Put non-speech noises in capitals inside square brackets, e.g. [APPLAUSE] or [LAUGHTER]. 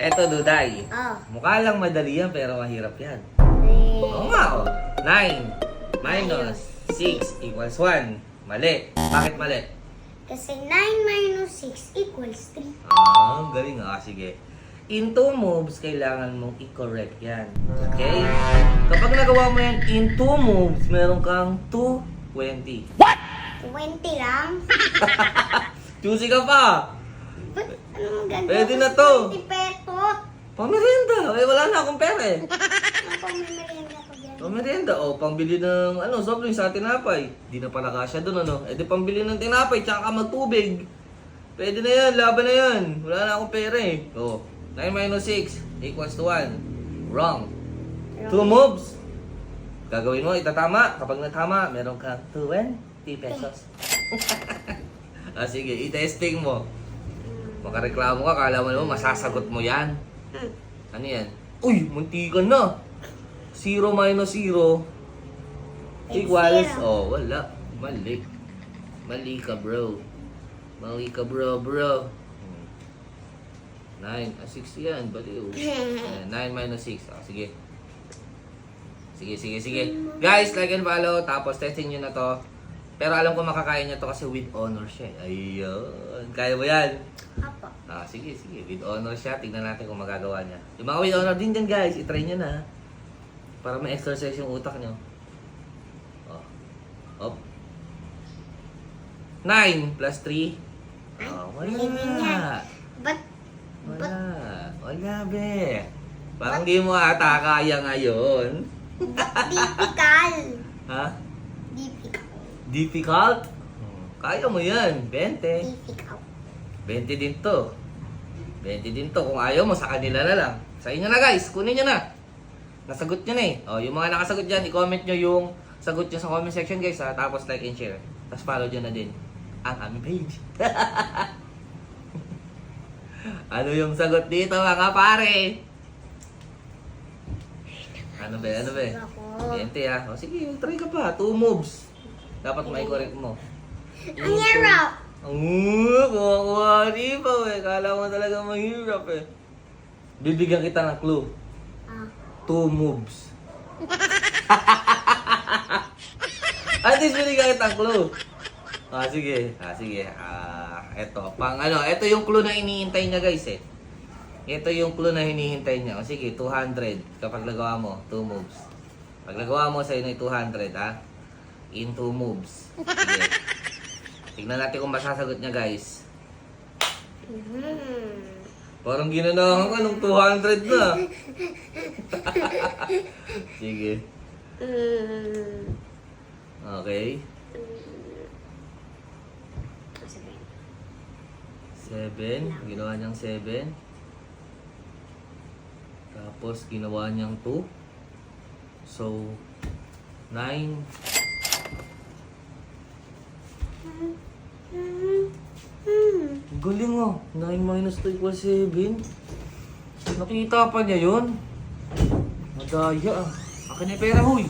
Eto, Duday. Oh. Mukha lang madali yan, pero mahirap yan. Eh. Oo nga, oh. 9 minus 6 equals 1. Mali. Bakit mali? Kasi 9 minus 6 equals 3. Ah, galing ah. Sige. In two moves, kailangan mong i-correct yan. Okay? Kapag nagawa mo yan in two moves, meron kang 220. 20 lang? [LAUGHS] Choosy ka pa! Ba't anong ganda? Pwede na to. 20 pesos. Pamerienda! Eh, wala na akong pera eh. [LAUGHS] Pang memoryenda ko dyan? Pamerienda, o pambili ng ano, soft drink sa tinapay. Di na pala kasya dun ano. E di pambili ng tinapay, tsaka magtubig. Pwede na yan, laban na yan. Wala na akong pera eh. O, 9 minus 6 equals to 1. Wrong. Two moves. Gagawin mo, itatama. Kapag natama, meron kang 20 pesos. [LAUGHS] ah, sige, i-testing mo. Makareklamo ka, kala mo naman masasagot mo yan. Hmm. Ano yan? Uy, munti ka na. 0 minus 0 equals... Zero. Oh, wala. Mali. Mali ka, bro. Mali ka, bro, bro. 9. Ah, 6 yan. Baliw. Ayan, 9 minus 6. Ah, sige. Sige, sige, sige. Guys, like and follow. Tapos testing nyo na to. Pero alam ko makakain nyo to kasi with honor siya. Ayun. Kaya mo yan. Ah, sige, sige. With honor siya. Tingnan natin kung magagawa niya. Yung mga with honor din dyan, guys. I-try nyo na. Para ma-exercise yung utak nyo. Oh. Op. 9 plus 3. Oh, wala. Ba't Wala. Wala, be. Parang di mo ata kaya ngayon. difficult? [LAUGHS] Ha? Difficult. Difficult? Hmm, Kaya mo yan. 20. Difficult. 20 din to. 20 din to. Kung ayaw mo, sa kanila na lang. Sa inyo na guys, kunin nyo na. Nasagot nyo na eh. O, yung mga nakasagot dyan, i-comment nyo yung sagot nyo sa comment section guys ha. Tapos like and share. Tapos follow nyo na din ang aming page. [LAUGHS] ano yung sagot dito mga pare? Ano ba? Ano ba? 20 ha. O sige, try ka pa. Two moves. Dapat may correct mo. Ang hirap. Ang kuha di pa eh. Kala mo talaga mahirap eh. Bibigyan kita ng clue. Ah. Two moves. [LAUGHS] At least binigyan kita ng clue. Ah, sige. Ah, sige. Ah, eto. Pang ano, eto yung clue na iniintay niya guys eh. Ito yung clue na hinihintay niya. O sige, 200 kapag nagawa mo, two moves. Pag nagawa mo sa inyo 200 ha, in two moves. Sige. Tignan natin kung masasagot niya guys. Hmm. Parang ginanahan ka nung 200 na. [LAUGHS] Sige. Hmm. Okay. Sabihin. 7. Ginawa niyang 7. Tapos ginawa niyang 2. So, 9. Galing oh. 9 minus 2 equals 7. Nakita pa niya yun. Madaya ah. Akin na pera huy.